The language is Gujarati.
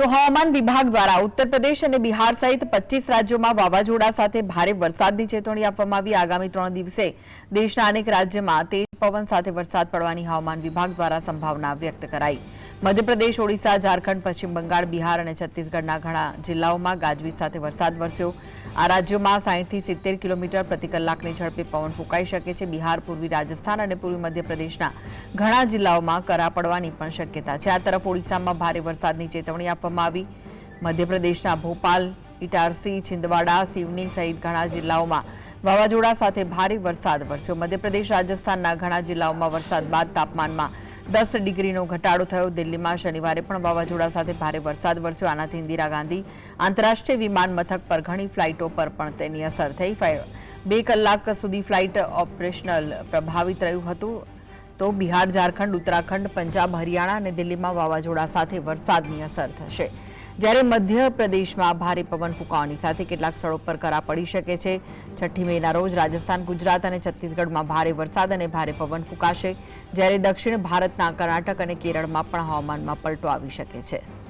તો હવામાન વિભાગ દ્વારા ઉત્તર પ્રદેશ અને બિહાર સહિત પચીસ રાજ્યોમાં વાવાઝોડા સાથે ભારે વરસાદની ચેતવણી આપવામાં આવી. આગામી ત્રણ દિવસે દેશના અનેક રાજ્યમાં તેજ પવન સાથે વરસાદ પડવાની હવામાન વિભાગ દ્વારા સંભાવના વ્યક્ત કરાઈ. મધ્યપ્રદેશ, ઓડિશા, ઝારખંડ, પશ્ચિમ બંગાળ, બિહાર અને છત્તીસગઢના ઘણા જિલ્લાઓમાં ગાજવીજ સાથે વરસાદ વરસ્યો. આ રાજ્યોમાં સાહીઠથી સિત્તેર કિલોમીટર પ્રતિ કલાકની ઝડપે પવન ફૂંકાઈ શકે છે. બિહાર, પૂર્વી રાજસ્થાન અને પૂર્વી મધ્યપ્રદેશના ઘણા જિલ્લાઓમાં કરા પડવાની પણ શક્યતા છે. આ તરફ ઓડિશામાં ભારે વરસાદની ચેતવણી આપવામાં આવી. મધ્યપ્રદેશના ભોપાલ, ઇટારસી, છિંદવાડા, સિવની સહિત ઘણા જિલ્લાઓમાં વાવાઝોડા સાથે ભારે વરસાદ વરસ્યો. મધ્યપ્રદેશ, રાજસ્થાનના ઘણા જિલ્લાઓમાં વરસાદ બાદ તાપમાનમાં દસ ડિગ્રીનો ઘટાડો થયો. દિલ્હીમાં શનિવારે પણ વાવાઝોડા સાથે ભારે વરસાદ વરસ્યો. આનાથી ઇન્દિરા ગાંધી આંતરરાષ્ટ્રીય વિમાન મથક પર ઘણી ફ્લાઇટો પર પણ તેની અસર થઈ. બે કલાક સુધી ફ્લાઇટ ઓપરેશનલ પ્રભાવિત રહ્યું હતું. તો બિહાર, ઝારખંડ, ઉત્તરાખંડ, પંજાબ, હરિયાણા અને દિલ્હીમાં વાવાઝોડા સાથે વરસાદની અસર થશે. જ્યારે મધ્યપ્રદેશમાં ભારે પવન ફૂંકાવાની સાથે કેટલાક સ્થળો પર કરા પડી શકે છે. છઠ્ઠી મેના રોજ રાજસ્થાન, ગુજરાત અને છત્તીસગઢમાં ભારે વરસાદ અને ભારે પવન ફૂંકાશે, જ્યારે દક્ષિણ ભારતના કર્ણાટક અને કેરળમાં પણ હવામાનમાં પલટો આવી શકે છે.